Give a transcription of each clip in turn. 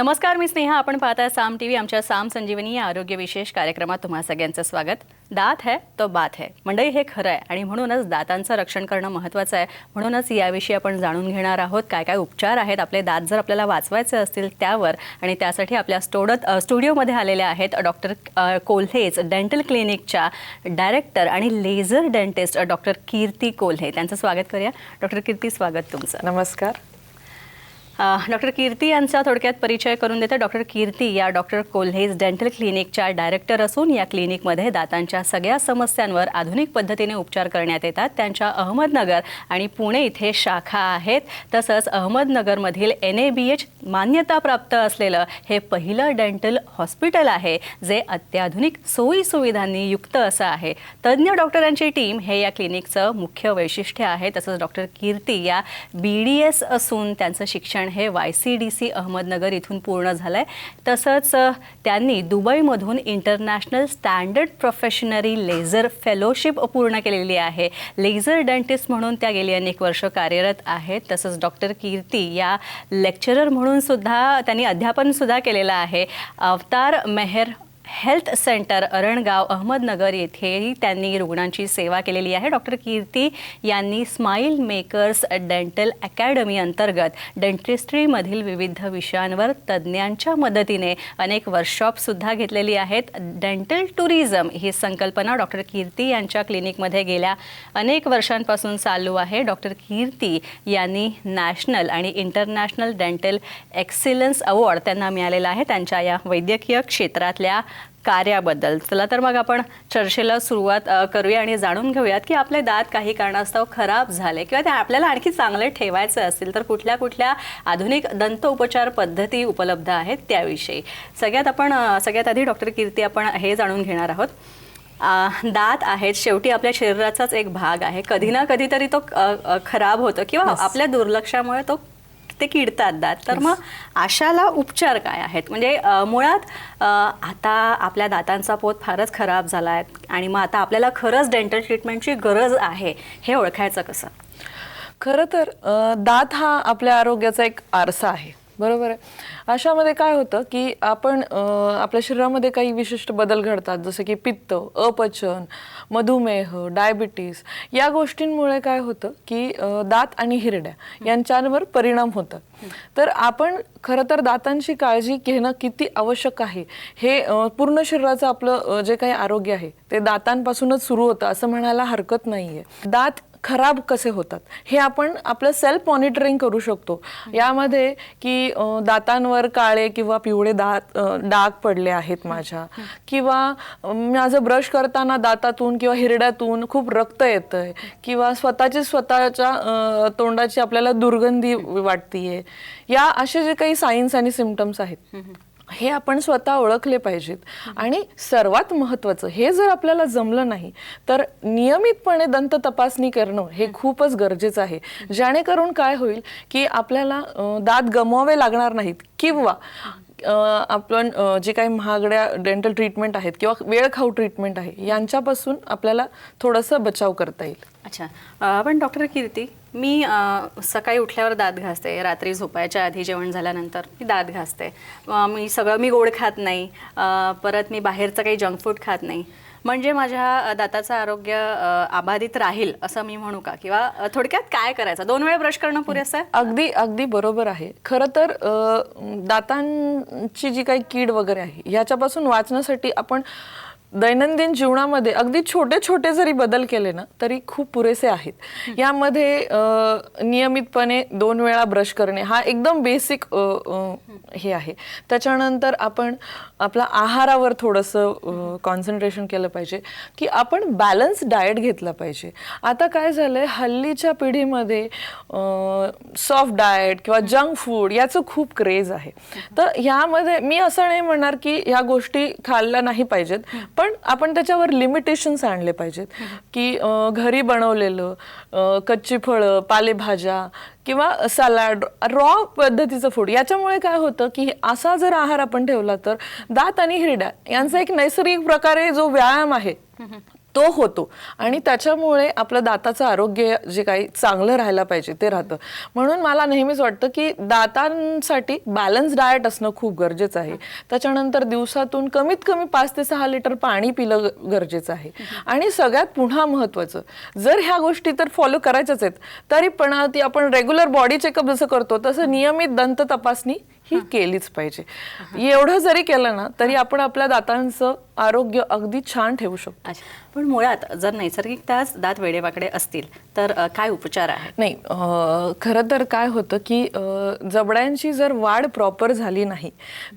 नमस्कार मी स्नेहा. आपण पाहताय साम टी व्ही आमच्या साम संजीवनी या आरोग्य विशेष कार्यक्रमात तुम्हा सगळ्यांचं स्वागत. दात है तो बात है. मंडळी हे खरं आहे आणि म्हणूनच दातांचं रक्षण करणं महत्त्वाचं आहे. म्हणूनच याविषयी आपण जाणून घेणार आहोत काय काय उपचार आहेत. आपले दात जर आपल्याला वाचवायचे असतील त्यावर आणि त्यासाठी आपल्या स्टोडत स्टुडिओमध्ये आलेल्या आहेत डॉक्टर कोल्हेच डेंटल क्लिनिकच्या डायरेक्टर आणि laser dentist doctor Kirti Kolhe. त्यांचं स्वागत करूया. डॉक्टर कीर्ती स्वागत तुमचं. नमस्कार. डॉक्टर कीर्ती यांचा थोडक्यात परिचय करून देते. डॉक्टर कीर्ती या डॉक्टर कोल्हेज डेंटल क्लिनिकच्या डायरेक्टर असून या क्लिनिकमध्ये दातांच्या सगळ्या समस्यांवर आधुनिक पद्धतीने उपचार करण्यात येतात. त्यांच्या अहमदनगर आणि पुणे इथे शाखा आहेत. तसंच अहमदनगरमधील एन ए बी एच मान्यताप्राप्त असलेलं हे पहिलं डेंटल हॉस्पिटल आहे जे अत्याधुनिक सोयी सुविधांनी युक्त असं आहे. तज्ज्ञ डॉक्टरांची टीम हे या क्लिनिकचं मुख्य वैशिष्ट्य आहे. तसंच डॉक्टर कीर्ती या बी डी एस असून त्यांचं शिक्षण हे Y C D C Ahmednagar इथून पूर्ण झालं आहे तसंच त्यांनी दुबईमधून international standard probationary laser fellowship पूर्ण केलेली आहे. लेझर डेंटिस्ट म्हणून त्या गेली अनेक वर्ष कार्यरत आहेत. तसंच डॉक्टर कीर्ती या लेक्चरर म्हणून सुद्धा त्यांनी अध्यापनसुद्धा केलेलं आहे. अवतार मेहर हेल्थ सेंटर अरणगाव अहमदनगर येथेही त्यांनी रुग्णांची सेवा केलेली आहे. डॉक्टर कीर्ती यांनी स्माईल मेकर्स डेंटल अकॅडमी अंतर्गत डेंटिस्ट्रीमधील विविध विषयांवर तज्ज्ञांच्या मदतीने अनेक वर्कशॉपसुद्धा घेतलेली आहेत. डेंटल टुरिझम ही संकल्पना डॉक्टर कीर्ती यांच्या क्लिनिकमध्ये गेल्या अनेक वर्षांपासून चालू आहे. डॉक्टर कीर्ती यांनी नॅशनल आणि इंटरनॅशनल डेंटल एक्सिलन्स अवॉर्ड त्यांना मिळालेला आहे. त्यांच्या या वैद्यकीय क्षेत्रातल्या कार्याबद्दल. चला तर मग आपण चर्चेला सुरुवात करूया आणि जाणून घेऊयात की आपले दात काही कारणास्तव खराब झाले किंवा ते आपल्याला आणखी चांगले ठेवायचे असतील तर कुठल्या कुठल्या आधुनिक दंत उपचार पद्धती उपलब्ध आहेत त्याविषयी. सगळ्यात आपण सगळ्यात आधी डॉक्टर कीर्ती आपण हे जाणून घेणार आहोत. दात आहेत शेवटी आपल्या शरीराचाच एक भाग आहे. कधी ना कधीतरी तो खराब होतो किंवा आपल्या दुर्लक्षामुळे तो ते किडतात दात. तर मग अशाला उपचार काय आहेत? म्हणजे मुळात आता आपल्या दातांचा पोत फारच खराब झाला आहे आणि मग आता आपल्याला खरंच डेंटल ट्रीटमेंटची गरज आहे हे ओळखायचं कसं? खरं तर दात हा आपल्या आरोग्याचा एक आरसा आहे. बरोबर आहे. अशामध्ये काय होतं की आपण आपल्या शरीरामध्ये काही विशिष्ट बदल घडतात जसं की पित्त अपचन मधुमेह डायबिटीस या गोष्टींमुळे काय होतं की दात आणि हिरड्या यांच्यावर परिणाम होतात. तर आपण खरं तर दातांची काळजी घेणं किती आवश्यक आहे हे पूर्ण शरीराचं आपलं जे काही आरोग्य आहे ते दातांपासूनच सुरू होतं असं म्हणायला हरकत नाही आहे दात खराब कसे होतात? हे आपण आपलं सेल्फ मॉनिटरिंग करू शकतो. यामध्ये की दातांवर काळे किंवा पिवळे दात डाग पडले आहेत माझ्या. किंवा माझं ब्रश करताना दातातून किंवा हिरड्यातून खूप रक्त येतंय. किंवा स्वतःची स्वतःच्या तोंडाची आपल्याला दुर्गंधी वाटतीये. या असे जे काही सायन्स आणि सिमटम्स आहेत. हे आपण स्वतः ओळखले पाहिजेत. आणि सर्वात महत्त्वाचं हे जर आपल्याला जमलं नाही तर नियमितपणे दंत तपासणी करणं हे खूपच गरजेचं आहे. जेणेकरून काय होईल की आपल्याला दात गमवावे लागणार नाहीत किंवा आपण जे काही महागड्या डेंटल ट्रीटमेंट आहेत किंवा वेळखाऊ ट्रीटमेंट आहे यांच्यापासून आपल्याला थोडंसं बचाव करता येईल. अच्छा. आपण पण डॉक्टर कीर्ती मी अ, सकाळी उठल्यावर दात घासते. रात्री झोपायच्या आधी जेवण झाल्यानंतर मी दात घासते. अ, मी सगळं मी गोड खात नाही. अ, परत मी बाहेरचं काही जंक फूड खात नाही. म्हणजे माझ्या अ, दाताचं आरोग्य अ, अबाधित राहील असं मी म्हणू का? किंवा अ, थोडक्यात काय करायचं? दोन वेळा ब्रश करणं पुरेसं? आहे अगदी अगदी बरोबर आहे. खरं तर अ, दातांची जी काही कीड वगैरे आहे ह्याच्यापासून वाचण्यासाठी आपण दैनंदिन जीवनामध्ये अगदी छोटे छोटे जरी बदल केले ना तरी खूप पुरेसे आहेत. यामध्ये नियमितपणे दोन वेळा ब्रश करणे हा एकदम बेसिक हे आहे. त्याच्यानंतर आपण आपला आहारावर थोडंसं कॉन्सन्ट्रेशन केलं पाहिजे की आपण बॅलन्स डाएट घेतला पाहिजे. आता काय झालं आहे हल्लीच्या पिढीमध्ये सॉफ्ट डाएट किंवा जंक फूड याचं खूप क्रेज आहे. तर ह्यामध्ये मी असं नाही म्हणणार की ह्या गोष्टी खाल्ल्या नाही पाहिजेत पण आपण त्याच्यावर लिमिटेशन्स आणले पाहिजेत. की घरी बनवलेलं कच्ची फळं पालेभाज्या किंवा सलाड रॉ पद्धतीचं फूड याच्यामुळे काय होतं की असा जर आहार आपण ठेवला तर दात आणि हिरड्या यांचा एक नैसर्गिक प्रकारे जो व्यायाम आहे तो होतो. आणि त्याच्यामुळे आपलं दाताचं आरोग्य जे काही चांगलं राहायला पाहिजे ते राहतं. म्हणून मला नेहमीच वाटतं की दातांसाठी बॅलन्स डायट असणं खूप गरजेचं आहे. त्याच्यानंतर दिवसातून कमीत कमी पाच ते सहा लिटर पाणी पिलं गरजेचं आहे. आणि सगळ्यात पुन्हा महत्त्वाचं जर ह्या गोष्टी तर फॉलो करायच्याच आहेत तरी पण ती आपण रेग्युलर बॉडी चेकअप जसं करतो तसं नियमित दंत तपासणी ही केलीच पाहिजे. एवढं जरी केलं ना तरी आपण आपल्या दातांचं आरोग्य अगदी छान ठेवू शकतो. पण मुळात जर नैसर्गिकताच दात वेडेवाकडे असतील तर काय उपचार आहेत? नाही खरं तर काय होतं की जबड्यांची जर वाढ प्रॉपर झाली नाही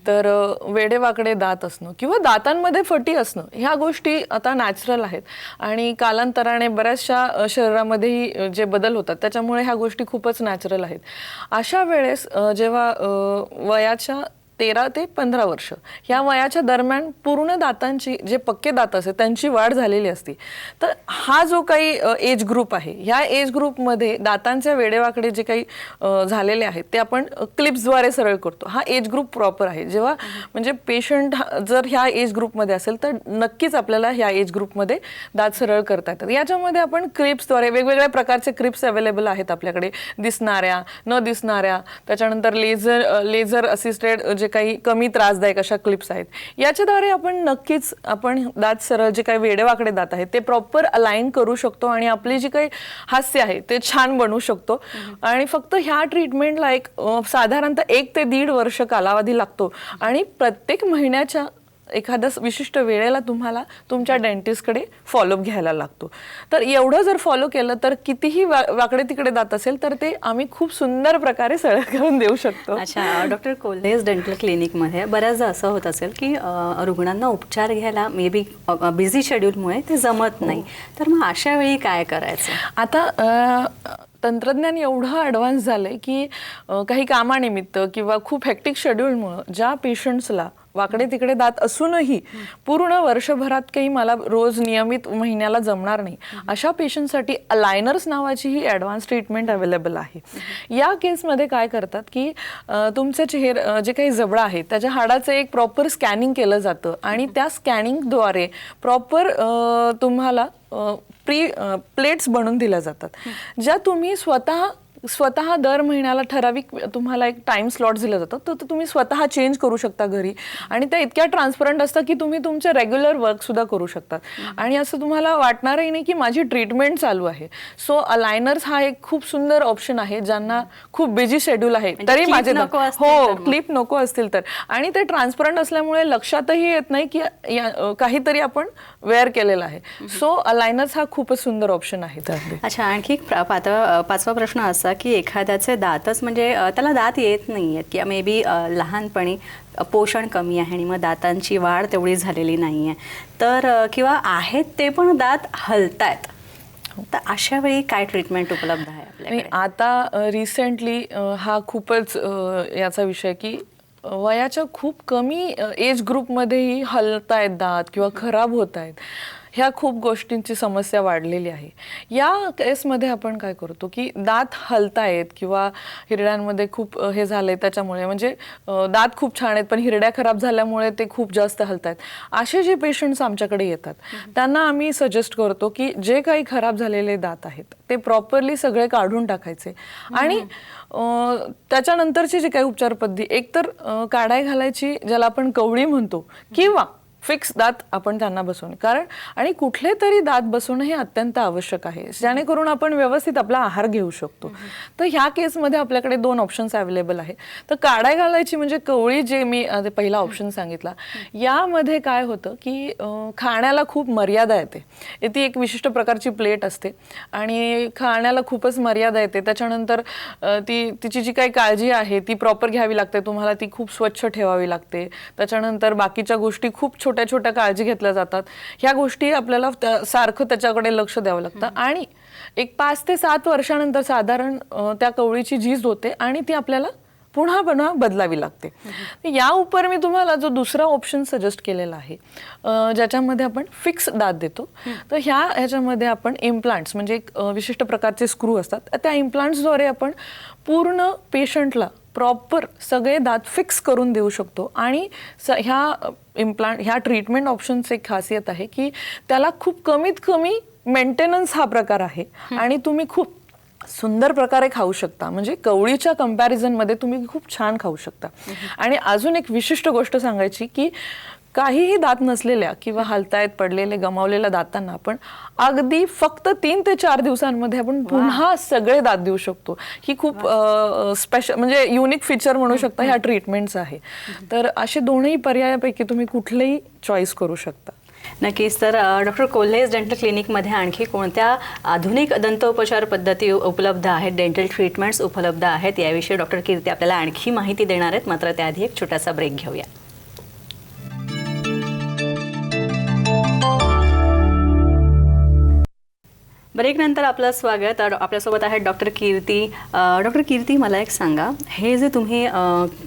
तर वेडेवाकडे दात असणं किंवा दातांमध्ये फटी असणं ह्या गोष्टी आता नॅचरल आहेत. आणि कालांतराने बऱ्याचशा शरीरामध्येही जे बदल होतात त्याच्यामुळे ह्या गोष्टी खूपच नॅचरल आहेत. अशा वेळेस जेव्हा अं, वयाच्या तेरा ते पंधरा वर्ष. ह्या वयाच्या दरम्यान पूर्ण दातांची जे पक्के दात असते त्यांची वाढ झालेली असते. तर हा जो काही एज ग्रुप आहे ह्या एज ग्रुपमध्ये दातांच्या वेडेवाकडे जे काही झालेले आहेत ते आपण क्लिप्सद्वारे सरळ करतो. हा एज ग्रुप प्रॉपर आहे. जेव्हा म्हणजे पेशंट जर ह्या एज ग्रुपमध्ये असेल तर नक्कीच आपल्याला ह्या एज ग्रुपमध्ये दात सरळ करता येतात. याच्यामध्ये आपण क्लिप्सद्वारे वेगवेगळ्या प्रकारचे क्लिप्स अवेलेबल आहेत आपल्याकडे. दिसणाऱ्या न दिसणाऱ्या त्याच्यानंतर लेझर लेझर असिस्टेड जे काही कमी त्रासदायक अशा क्लिप्स आहेत. याच्याद्वारे आपण नक्कीच आपण दात सरळ जे काही वेडेवाकडे दात आहेत ते प्रॉपर अलाइन करू शकतो आणि आपली जी काही हास्य आहे ते छान बनवू शकतो. आणि फक्त ह्या ट्रीटमेंटला एक साधारणतः एक ते दीड वर्ष कालावधी लागतो. आणि प्रत्येक महिन्याच्या एखाद्या विशिष्ट वेळेला तुम्हाला तुमच्या डेंटिस्टकडे फॉलोअप घ्यायला लागतो. तर एवढं जर फॉलो केलं तर कितीही वा- वाकडे तिकडे जात असेल तर ते आम्ही खूप सुंदर प्रकारे सरळ करून देऊ शकतो. अच्छा डॉक्टर कोल्हेज डेंटल क्लिनिकमध्ये बऱ्याचदा असं होत असेल की रुग्णांना उपचार घ्यायला मे बी बिझी शेड्यूलमुळे ते जमत नाही. तर मग अशा वेळी काय करायचं? आता तंत्रज्ञान एवढं ॲडव्हान्स झालंय की अ, काही कामानिमित्त किंवा खूप हेक्टिक शेड्यूलमुळं ज्या पेशंट्सला वाकडे तिकडे दात असूनही पूर्ण वर्षभरात काही मला रोज नियमित महिन्याला जमणार नाही. अशा पेशंटसाठी अलायनर्स नावाची ही ॲडव्हान्स ट्रीटमेंट अवेलेबल आहे. या केसमध्ये काय करतात की तुमचे चेहर जे काही जबडा आहे त्याच्या हाडाचं एक प्रॉपर स्कॅनिंग केलं जातं आणि त्या स्कॅनिंगद्वारे प्रॉपर तुम्हाला प्री प्लेट्स बनवून दिल्या जातात. ज्या तुम्ही स्वतः स्वतः दर महिन्याला ठराविक तुम्हाला एक टाइम स्लॉट दिलं जातं. तर ते तुम्ही स्वतः चेंज करू शकता घरी. आणि त्या इतक्या ट्रान्सपरंट असतं की तुम्ही तुमचे रेग्युलर वर्क सुद्धा करू शकतात आणि असं तुम्हाला वाटणारही नाही की माझी ट्रीटमेंट चालू आहे. सो अलायनर्स हा एक खूप सुंदर ऑप्शन आहे ज्यांना खूप बिझी शेड्यूल आहे. म्हणजे तरी माझे हो. क्लिप नको असतील तर. आणि ते ट्रान्सपरंट असल्यामुळे लक्षातही येत नाही की काहीतरी आपण वेअर केलेलं आहे. सो अलायनर्स हा खूपच सुंदर ऑप्शन आहे अच्छा आणखी पाचवा प्रश्न असा की एखाद्याचे दातच म्हणजे त्याला दात येत नाही आहेत किंवा मे बी लहानपणी पोषण कमी आहे आणि मग दातांची वाढ तेवढी झालेली नाही आहे तर किंवा आहेत ते पण दात हलतायत. तर अशा वेळी काय ट्रीटमेंट उपलब्ध आहे आता रिसेंटली हा खूपच याचा विषय की वयाच्या खूप कमी एज ग्रुपमध्येही हलतायत दात किंवा खराब होत आहेत ह्या खूप गोष्टींची समस्या वाढलेली आहे. या केसमध्ये आपण काय करतो की दात हलतायत किंवा हिरड्यांमध्ये खूप हे झालंय त्याच्यामुळे म्हणजे दात खूप छान आहेत पण हिरड्या खराब झाल्यामुळे ते खूप जास्त हलतायत. असे जे पेशंट्स आमच्याकडे येतात त्यांना आम्ही सजेस्ट करतो की जे काही खराब झालेले दात आहेत ते प्रॉपरली सगळे काढून टाकायचे. आणि त्याच्यानंतरची जी काही उपचार पद्धती एकतर काढाय घालायची ज्याला आपण कवळी म्हणतो किंवा फिक्स दात आपण त्यांना बसवणे. कारण आणि कुठले तरी दात बसवणं हे अत्यंत आवश्यक आहे. जेणेकरून आपण व्यवस्थित आपला आहार घेऊ शकतो. तर ह्या केसमध्ये आपल्याकडे दोन ऑप्शन्स अवेलेबल आहे तर काढाय घालायची म्हणजे कवळी जे मी पहिला ऑप्शन सांगितला यामध्ये काय होतं की खाण्याला खूप मर्यादा येते. ती एक विशिष्ट प्रकारची प्लेट असते. आणि खाण्याला खूपच मर्यादा येते. त्याच्यानंतर ती तिची जी काही काळजी आहे ती प्रॉपर घ्यावी लागते. तुम्हाला ती खूप स्वच्छ ठेवावी लागते. त्याच्यानंतर बाकीच्या गोष्टी खूप छोट्या छोट्या काळजी घेतल्या जातात. ह्या गोष्टी आपल्याला त्या- सारखं त्याच्याकडे लक्ष द्यावं लागतं. आणि एक पाच ते सात वर्षानंतर साधारण त्या कवळीची झीज होते आणि ती आपल्याला पुन्हा पुन्हा बदलावी लागते. या उपर मी तुम्हाला जो दुसरा ऑप्शन सजेस्ट केलेला आहे ज्याच्यामध्ये आपण फिक्स दात. देतो तर ह्या ह्याच्यामध्ये आपण इम्प्लांट्स म्हणजे एक विशिष्ट प्रकारचे स्क्रू असतात. त्या इम्प्लांट्सद्वारे आपण पूर्ण पेशंटला प्रॉपर सगळे दात फिक्स करून देऊ शकतो. आणि स ह्या इम्प्लांट ह्या ट्रीटमेंट ऑप्शनची एक खासियत आहे की त्याला खूप कमीत कमी मेंटेनन्स हा प्रकार आहे. आणि तुम्ही खूप सुंदर प्रकारे खाऊ शकता. म्हणजे कवळीच्या कम्पॅरिझनमध्ये तुम्ही खूप छान खाऊ शकता. आणि अजून एक विशिष्ट गोष्ट सांगायची की काहीही दात नसलेल्या किंवा हलतायत पडलेले गमावलेल्या दातांना आपण अगदी फक्त तीन ते चार दिवसांमध्ये आपण पुन्हा सगळे दात देऊ शकतो. ही खूप स्पेशल म्हणजे युनिक फीचर म्हणू शकता ह्या ट्रीटमेंटचं आहे. तर असे दोनही पर्यायापैकी तुम्ही कुठलेही चॉईस करू शकता. नक्कीच. तर डॉक्टर कोल्हेज डेंटल क्लिनिकमध्ये आणखी कोणत्या आधुनिक दंतोपचार पद्धती उपलब्ध आहेत डेंटल ट्रीटमेंट्स उपलब्ध आहेत याविषयी डॉक्टर कीर्ती आपल्याला आणखी माहिती देणार आहेत. मात्र त्याआधी एक छोटासा ब्रेक घेऊया. ब्रेक नंतर आपलं स्वागत. आपल्यासोबत आहेत डॉक्टर कीर्ती. डॉक्टर कीर्ती मला एक सांगा. हे जे तुम्ही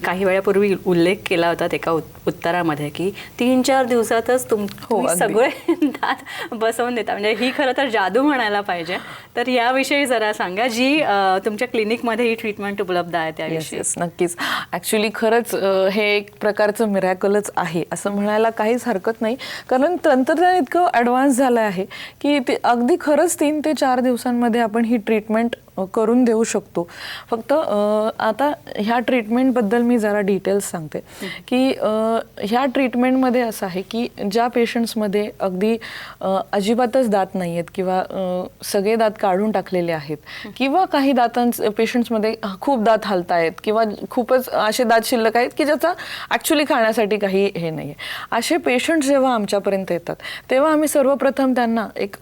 काही वेळापूर्वी उल्लेख केला होता एका उत- उत्तरामध्ये की तीन चार दिवसातच तुम अगदी. सगळे दात बसवून देता. म्हणजे ही खरं तर जादू म्हणायला पाहिजे. तर याविषयी जरा सांगा. जी तुमच्या क्लिनिकमध्ये ही ट्रीटमेंट उपलब्ध आहे त्याविषयी. येस नक्कीच. ॲक्च्युली खरंच हे एक प्रकारचं मिरॅकलच आहे असं म्हणायला काहीच हरकत नाही. कारण तंत्रज्ञान इतकं ॲडव्हान्स झालं आहे की ते अगदी खरंच तीन ते चार दिवसांमध्ये आपण ही ट्रीटमेंट करून देऊ शकतो. फक्त आता ह्या ट्रीटमेंटबद्दल मी जरा डिटेल्स सांगते. की ह्या ट्रीटमेंटमध्ये असं आहे की ज्या पेशंट्समध्ये अगदी अजिबातच दात नाही आहेत किंवा सगळे दात काढून टाकलेले आहेत किंवा काही दातांच पेशंट्समध्ये खूप दात हलत आहेत किंवा खूपच असे दात शिल्लक आहेत की ज्याचा ॲक्च्युली खाण्यासाठी काही हे नाही आहे असे पेशंट्स जेव्हा आमच्यापर्यंत येतात तेव्हा आम्ही सर्वप्रथम त्यांना एक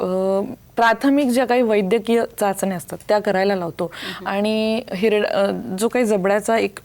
प्राथमिक ज्या काही वैद्यकीय चाचण्या असतात त्या करायला लावतो आणि हिरड जो काही जबड्याचा एक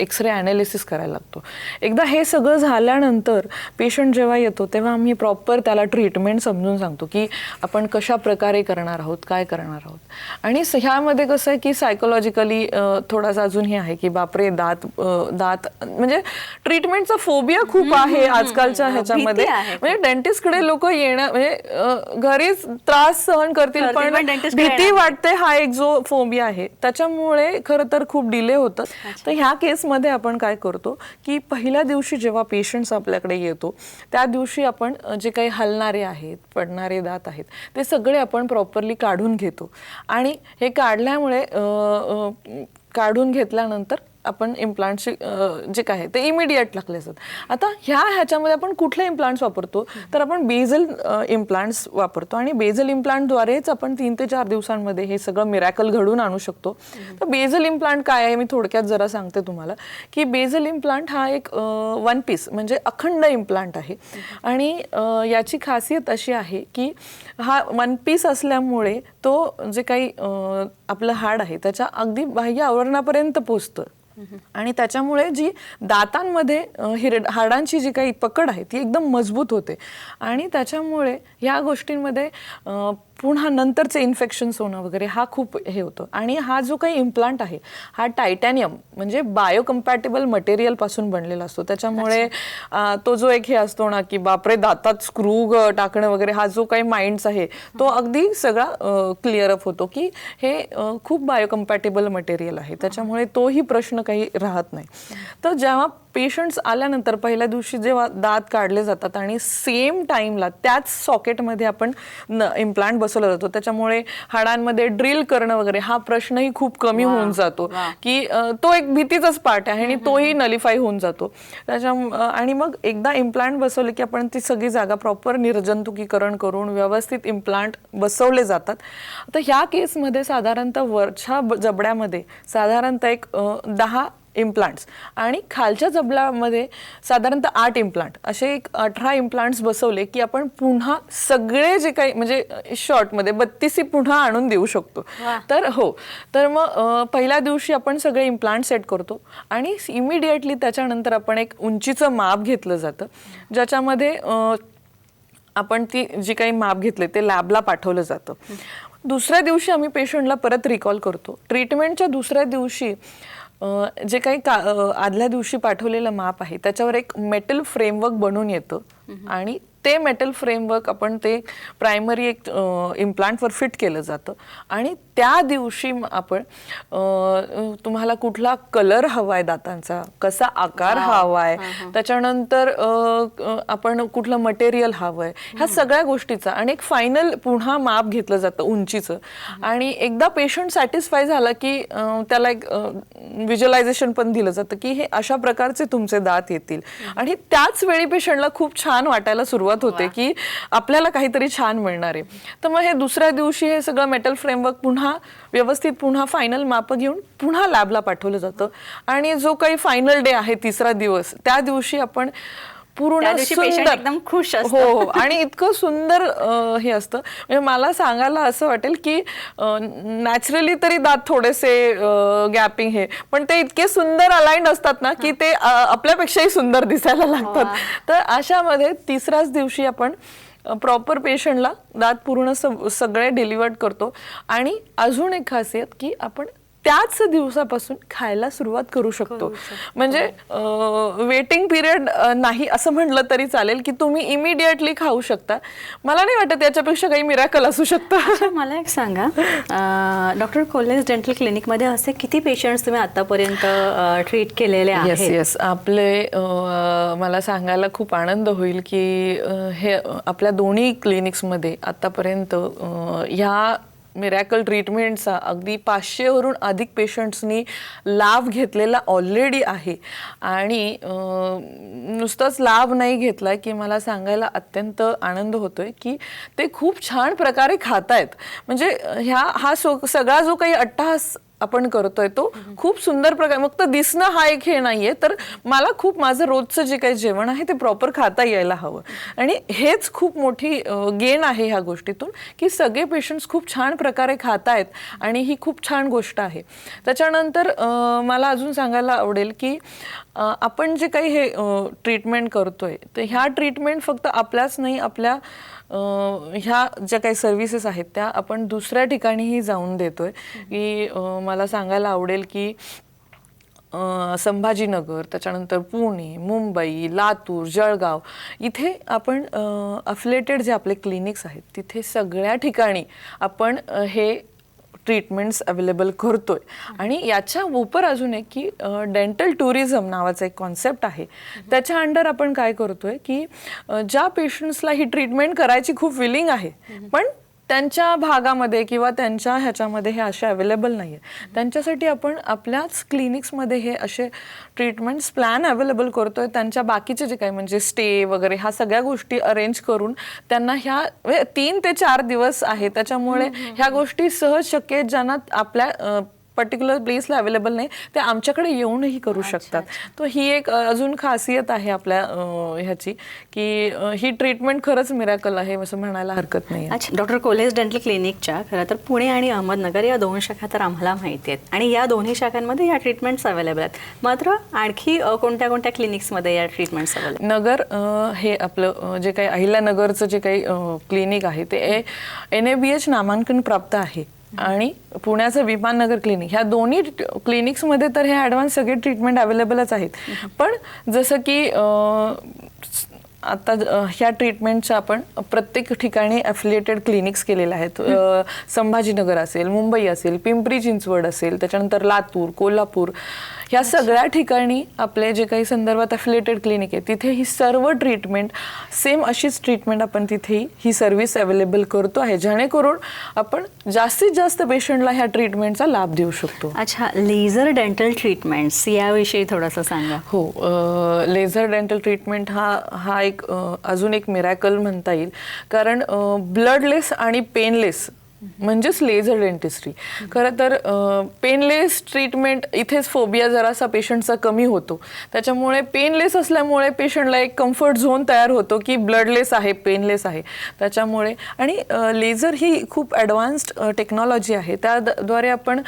एक्स रे ॲनालिसिस करायला लागतो. एकदा हे सगळं झाल्यानंतर पेशंट जेव्हा येतो तेव्हा आम्ही प्रॉपर त्याला ट्रीटमेंट समजून सांगतो की आपण कशा प्रकारे करणार आहोत काय करणार आहोत. आणि ह्यामध्ये कसं आहे की सायकोलॉजिकली थोडासा अजून हे आहे की बापरे दात दात म्हणजे ट्रीटमेंटचा फोबिया खूप आहे आजकालच्या ह्याच्यामध्ये. म्हणजे डेंटिस्टकडे लोक येणं म्हणजे घरीच त्रास सहन करतील पण भीती वाटते हा एक जो फोबिया आहे त्याच्यामुळे खरं तर खूप डिले होतं. तर ह्या केसमध्ये आपण काय करतो की पहिल्या दिवशी जेव्हा पेशंट्स आपल्याकडे येतो त्या दिवशी आपण जे काही हलणारे आहेत पडणारे दात आहेत ते सगळे आपण प्रॉपरली काढून घेतो. आणि हे काढल्यामुळे काढून घेतल्यानंतर आपण इम्प्लांटचे जे काय आहे ते इमिडिएट लागले असतात. आता ह्या ह्याच्यामध्ये आपण कुठले इम्प्लांट्स वापरतो? तर आपण बेझल इम्प्लांट्स वापरतो आणि बेझल इम्प्लांटद्वारेच आपण तीन ते चार दिवसांमध्ये हे सगळं मिरॅकल घडून आणू शकतो. तर बेझल इम्प्लांट काय आहे? मी थोडक्यात जरा सांगते तुम्हाला की बेझल इम्प्लांट हा एक वन पीस म्हणजे अखंड इम्प्लांट आहे. आणि याची खासियत अशी आहे की हा वन पीस असल्यामुळे तो जे काही आपलं हाड आहे त्याच्या अगदी बाह्य आवरणापर्यंत पोचतं आणि त्याच्यामुळे जी दातांमध्ये हिरड हाडांची जी काही पकड आहे ती एकदम मजबूत होते. आणि त्याच्यामुळे ह्या गोष्टींमध्ये पुन्हा नंतरचे इन्फेक्शन्स होणं वगैरे हा खूप हे होतं. आणि हा जो काही इम्प्लांट आहे हा टायटॅनियम म्हणजे बायोकम्पॅटेबल मटेरियलपासून बनलेला असतो. त्याच्यामुळे तो जो एक हे असतो ना की बापरे दातात स्क्रू टाकणं वगैरे हा जो काही माइंड्स आहे तो अगदी सगळा क्लिअर अप होतो की हे खूप बायोकम्पॅटेबल मटेरियल आहे. त्याच्यामुळे तोही प्रश्न काही राहत नाही. तर जेव्हा पेशंट्स आल्यानंतर पहिल्या दिवशी जेव्हा दात काढले जातात आणि सेम टाइमला त्याच सॉकेटमध्ये आपण इम्प्लांट बसवला जातो. त्याच्यामुळे हाडांमध्ये ड्रिल करणं वगैरे हा प्रश्नही खूप कमी होऊन जातो. की तो एक भीतीचाच पार्ट आहे आणि तोही नलिफाय होऊन जातो. त्याच्या आणि मग एकदा इम्प्लांट बसवले की आपण ती सगळी जागा प्रॉपर निर्जंतुकीकरण करून व्यवस्थित इम्प्लांट बसवले जातात. तर ह्या केसमध्ये साधारणतः वरच्या जबड्यामध्ये साधारणतः एक दहा इम्प्लांट्स आणि खालच्या जबड्यामध्ये साधारणतः आठ इम्प्लांट असे एक अठरा इम्प्लांट्स बसवले की आपण पुन्हा सगळे जे काही म्हणजे शॉर्टमध्ये बत्तीसी पुन्हा आणून देऊ शकतो. तर हो. तर मग पहिल्या दिवशी आपण सगळे इम्प्लांट सेट करतो आणि इमिडिएटली त्याच्यानंतर आपण एक उंचीचं माप घेतलं जातं. ज्याच्यामध्ये आपण ती जी काही माप घेतले ते लॅबला पाठवलं जातं. दुसऱ्या दिवशी आम्ही पेशंटला परत रिकॉल करतो. ट्रीटमेंटच्या दुसऱ्या दिवशी जे काही का आदल्या दिवशी पाठवलेलं माप आहे त्याच्यावर एक मेटल फ्रेमवर्क बनून येतं. आणि ते मेटल फ्रेमवर्क आपण ते प्रायमरी एक इम्प्लांटवर फिट केलं जातं. आणि त्या दिवशी आपण तुम्हाला कुठला कलर हवाय दातांचा कसा आकार हवाय त्याच्यानंतर अं, अं, आपण कुठलं मटेरियल हवंय ह्या सगळ्या गोष्टीचा आणि एक फायनल पुन्हा माप घेतलं जातं उंचीचं. आणि एकदा पेशंट सॅटिस्फाय झाला की त्याला एक व्हिज्युअलायझेशन पण दिलं जातं की हे अशा प्रकारचे तुमचे दात येतील. आणि त्याच वेळी पेशंटला खूप छान वाटायला सुरुवात होते की आपल्याला काहीतरी छान मिळणार आहे. तर मग हे दुसऱ्या दिवशी हे सगळं मेटल फ्रेमवर्क पुन्हा व्यवस्थित पुन्हा फायनल माप घेऊन पुन्हा लॅबला पाठवलं जातं. आणि जो काही फायनल डे आहे तिसरा दिवस त्या दिवशी आपण पूर्ण सुंदर. एकदम खुश. हो हो. आणि इतकं सुंदर हे असतं. म्हणजे मला सांगायला असं वाटेल की नॅचरली तरी दात थोडेसे गॅपिंग हे. पण ते इतके सुंदर अलाइंड असतात ना की ते आपल्यापेक्षाही सुंदर दिसायला लागतात. तर अशामध्ये तिसऱ्याच दिवशी आपण प्रॉपर पेशंटला दात पूर्ण सगळे डिलिव्हर्ड करतो. आणि अजून एक खासियत की आपण त्याच दिवसापासून खायला सुरुवात करू शकतो. म्हणजे वेटिंग पिरियड नाही असं म्हटलं तरी चालेल की तुम्ही इमिडिएटली खाऊ शकता. मला नाही वाटत याच्यापेक्षा काही मिराकल असू शकतं. मला एक सांगा. डॉक्टर कोल्हेज डेंटल क्लिनिकमध्ये असे किती पेशंट्स तुम्ही आतापर्यंत ट्रीट केलेले येस आहेत? येस आपले अं, मला सांगायला खूप आनंद होईल की हे आपल्या दोन्ही क्लिनिक्समध्ये आतापर्यंत ह्या मिरॅकल ट्रीटमेंटचा अगदी पाचशेवरून अधिक पेशंट्सनी लाभ घेतलेला ऑलरेडी आहे. आणि नुसताच लाभ नाही घेतला की मला सांगायला अत्यंत आनंद होतो आहे की ते खूप छान प्रकारे खातायत. म्हणजे ह्या हा सो सगळा जो काही अट्टहास आपण करतोय तो खूप सुंदर प्रकारे. फक्त दिसणं हा एक हे नाहीये. तर मला खूप माझं रोजचं जे काही जेवण आहे ते प्रॉपर खाता यायला हवं. आणि हेच खूप मोठी गेन आहे ह्या गोष्टीतून की सगळे पेशंट्स खूप छान प्रकारे खातायत आणि ही खूप छान गोष्ट आहे. त्याच्यानंतर मला अजून सांगायला आवडेल की आपण जे काही हे ट्रीटमेंट करतोय तर ह्या ट्रीटमेंट फक्त आपल्याच नाही आपल्या ह्या ज्या काही सर्व्हिसेस आहेत त्या आपण दुसऱ्या ठिकाणीही जाऊन देतोय. की मला सांगायला आवडेल की संभाजीनगर त्याच्यानंतर पुणे मुंबई लातूर जळगाव इथे आपण अफिलेटेड जे आपले क्लिनिक्स आहेत तिथे सगळ्या ठिकाणी आपण हे ट्रीटमेंट्स अवेलेबल करतोय. आणि याच्या उपर अजून एक की डेंटल टुरिझम नावाचा एक कॉन्सेप्ट आहे. त्याच्या अंडर आपण काय करतोय की ज्या पेशंट्सला ही ट्रीटमेंट करायची खूप विलिंग आहे पण त्यांच्या भागामध्ये किंवा त्यांच्या ह्याच्यामध्ये हे असे अवेलेबल नाही आहे त्यांच्यासाठी आपण आपल्याच क्लिनिक्समध्ये हे असे ट्रीटमेंट्स प्लॅन अवेलेबल करतोय. त्यांच्या बाकीचे जे काही म्हणजे स्टे वगैरे ह्या सगळ्या गोष्टी अरेंज करून त्यांना ह्या म्हणजे तीन ते चार दिवस आहे. त्याच्यामुळे ह्या गोष्टी सहज शक्य आहेत ज्यांना आपल्या पर्टिक्युलर प्लेसला अवेलेबल नाही ते आमच्याकडे येऊनही करू शकतात. तर ही एक अजून खासियत आहे आपल्या ह्याची की ही ट्रीटमेंट खरंच मिराकल आहे असं म्हणायला हरकत नाही अच्छा डॉक्टर कोल्हेज डेंटल क्लिनिकच्या खरं तर पुणे आणि अहमदनगर या दोन शाखा तर आम्हाला माहिती आहेत. आणि या दोन्ही शाखांमध्ये या ट्रीटमेंट्स अवेलेबल आहेत. मात्र आणखी कोणत्या कोणत्या क्लिनिक्समध्ये या ट्रीटमेंट्स अवेलेबल नगर हे आपलं जे काही अहिल्यानगरचं जे काही क्लिनिक आहे ते एन ए बी एच नामांकन प्राप्त आहे. आणि पुण्याचं विमाननगर क्लिनिक ह्या दोन्ही क्लिनिक्समध्ये तर हे ॲडव्हान्स सगळे ट्रीटमेंट अवेलेबलच आहेत. पण जसं की आता ह्या ट्रीटमेंटच्या आपण प्रत्येक ठिकाणी अफिलिएटेड क्लिनिक्स केलेले आहेत. संभाजीनगर असेल मुंबई असेल पिंपरी चिंचवड असेल त्याच्यानंतर लातूर कोल्हापूर ह्या सगळ्या ठिकाणी आपले जे काही संदर्भात अफिलिएटेड क्लिनिक आहे तिथे ही सर्व ट्रीटमेंट सेम अशीच ट्रीटमेंट आपण तिथेही ही सर्व्हिस अवेलेबल करतो आहे जेणेकरून आपण जास्तीत जास्त पेशंटला ह्या ट्रीटमेंटचा लाभ देऊ शकतो. अच्छा लेझर डेंटल ट्रीटमेंट्स याविषयी थोडंसं सांगा. हो लेझर डेंटल ट्रीटमेंट हा हा एक अजून एक मिरॅकल म्हणता येईल. कारण ब्लडलेस आणि पेनलेस म्हणजेच लेझर डेंटिस्ट्री खरं तर पेनलेस ट्रीटमेंट इथेच फोबिया जरासा पेशंटचा कमी होतो. त्याच्यामुळे पेनलेस असल्यामुळे पेशंटला एक कम्फर्ट झोन तयार होतो की ब्लडलेस आहे पेनलेस आहे. त्याच्यामुळे आणि लेझर ही खूप ॲडव्हान्स्ड टेक्नॉलॉजी आहे. त्याद्वारे आपण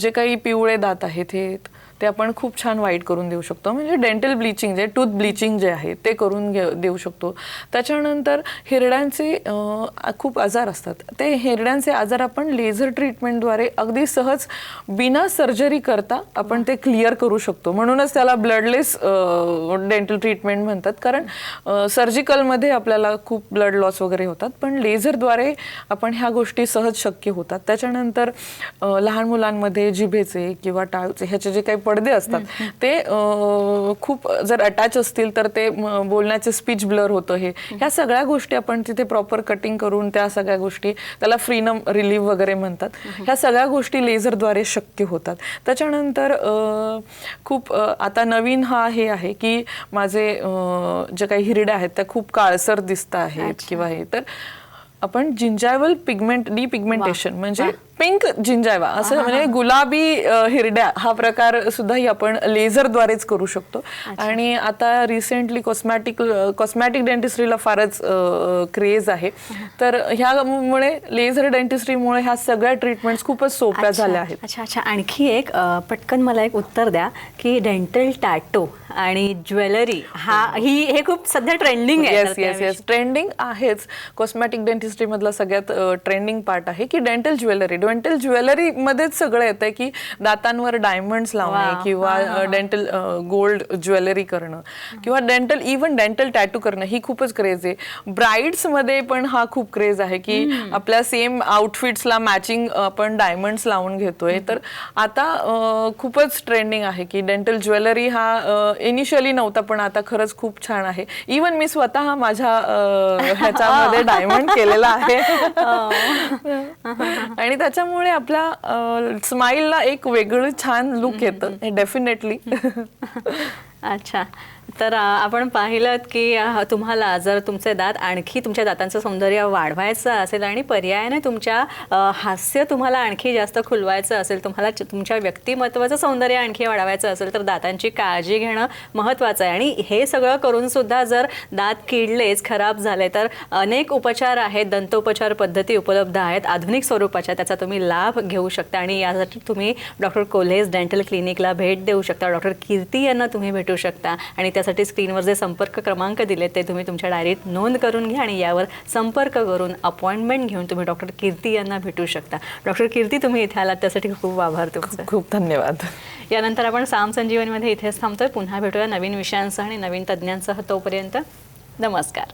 जे काही पिवळे दात आहेत हे ते आपण खूप छान वाईट करून देऊ शकतो. म्हणजे डेंटल ब्लिचिंग जे टूथ ब्लिचिंग जे आहे ते करून घे देऊ शकतो. त्याच्यानंतर हिरड्यांचे खूप आजार असतात. ते हिरड्यांचे आजार आपण लेझर ट्रीटमेंटद्वारे अगदी सहज बिना सर्जरी करता आपण ते क्लिअर करू शकतो. म्हणूनच त्याला ब्लडलेस डेंटल ट्रीटमेंट म्हणतात. कारण सर्जिकलमध्ये आपल्याला खूप ब्लड लॉस वगैरे होतात. पण लेझरद्वारे आपण ह्या गोष्टी सहज शक्य होतात. त्याच्यानंतर लहान मुलांमध्ये जिभेचे किंवा टाळचे ह्याचे जे काही पडदे असतात. ते खूप जर अटॅच असतील तर ते बोलण्याचे स्पीच ब्लर होतं हे. ह्या सगळ्या गोष्टी आपण तिथे प्रॉपर कटिंग करून त्या सगळ्या गोष्टी त्याला फ्रीनम रिलीव्ह वगैरे म्हणतात. ह्या सगळ्या गोष्टी लेझरद्वारे शक्य होतात. त्याच्यानंतर खूप आता नवीन हा हे आहे की माझे जे काही हिरड्या आहेत त्या खूप काळसर दिसत आहेत किंवा हे. तर आपण जिंजायवल पिगमेंट डिपिगमेंटेशन म्हणजे पिंक जिंजायवा असं म्हणजे गुलाबी हिरड्या हा प्रकार सुद्धाही आपण लेझरद्वारेच करू शकतो. आणि आता रिसेंटली कॉस्मॅटिक कॉस्मॅटिक डेंटिस्ट्रीला फारच क्रेज आहे. तर ह्यामुळे लेझर डेंटिस्ट्रीमुळे ह्या सगळ्या ट्रीटमेंट्स खूपच सोप्या झाल्या आहेत. अच्छा अच्छा. आणखी एक पटकन मला एक उत्तर द्या की डेंटल टॅटो आणि ज्वेलरी हा ही हे खूप सध्या ट्रेंडिंग आहे. येस येस येस ट्रेंडिंग आहेच. कॉस्मॅटिक डेंटिस्ट्री मधला सगळ्यात ट्रेंडिंग पार्ट आहे की डेंटल ज्वेलरी. डेंटल ज्वेलरी मध्येच सगळं येतं की दातांवर डायमंड्स लावणे. किंवा डेंटल गोल्ड ज्वेलरी करणं किंवा डेंटल इव्हन डेंटल टॅटू करणं ही खूपच क्रेज आहे. ब्राईड्समध्ये पण हा खूप क्रेज आहे की आपल्या सेम आउटफिट्सला मॅचिंग आपण डायमंड्स लावून घेतोय. तर आता खूपच ट्रेंडिंग आहे की डेंटल ज्वेलरी हा इनिशियली नव्हता पण आता खरंच खूप छान आहे. इवन मी स्वतः माझ्या ह्याच्यामध्ये डायमंड केलेला आहे. आणि त्याच्यामुळे आपल्या स्माईलला एक वेगळं छान लुक येतं. हे डेफिनेटली अच्छा. तर आपण पाहिलं की तुम्हाला जर तुमचे दात आणखी तुमच्या दातांचं सौंदर्य वाढवायचं असेल आणि पर्यायाने तुमच्या हास्य तुम्हाला आणखी जास्त खुलवायचं असेल तुम्हाला च- तुमच्या व्यक्तिमत्वाचं सौंदर्य आणखी वाढवायचं असेल तर दातांची काळजी घेणं महत्त्वाचं आहे. आणि हे सगळं करून सुद्धा जर दात किडलेच खराब झाले तर अनेक उपचार आहेत दंतोपचार पद्धती उपलब्ध आहेत आधुनिक स्वरूपाच्या त्याचा तुम्ही लाभ घेऊ शकता आणि यासाठी तुम्ही डॉक्टर कोल्हेज डेंटल क्लिनिकला भेट देऊ शकता डॉक्टर कीर्ती यांना तुम्ही भेटू शकता आणि त्यासाठी स्क्रीनवर जे संपर्क क्रमांक दिले ते तुम्ही तुमच्या डायरीत नोंद करून घ्या आणि यावर संपर्क करून अपॉइंटमेंट घेऊन तुम्ही डॉक्टर कीर्ती यांना भेटू शकता. डॉक्टर कीर्ती तुम्ही इथे आलात त्यासाठी खूप आभार तुमचा. खूप धन्यवाद. यानंतर आपण साम संजीवनीमध्ये इथेच थांबतोय. पुन्हा भेटूया नवीन विषयांसह आणि नवीन तज्ज्ञांसह तोपर्यंत. नमस्कार.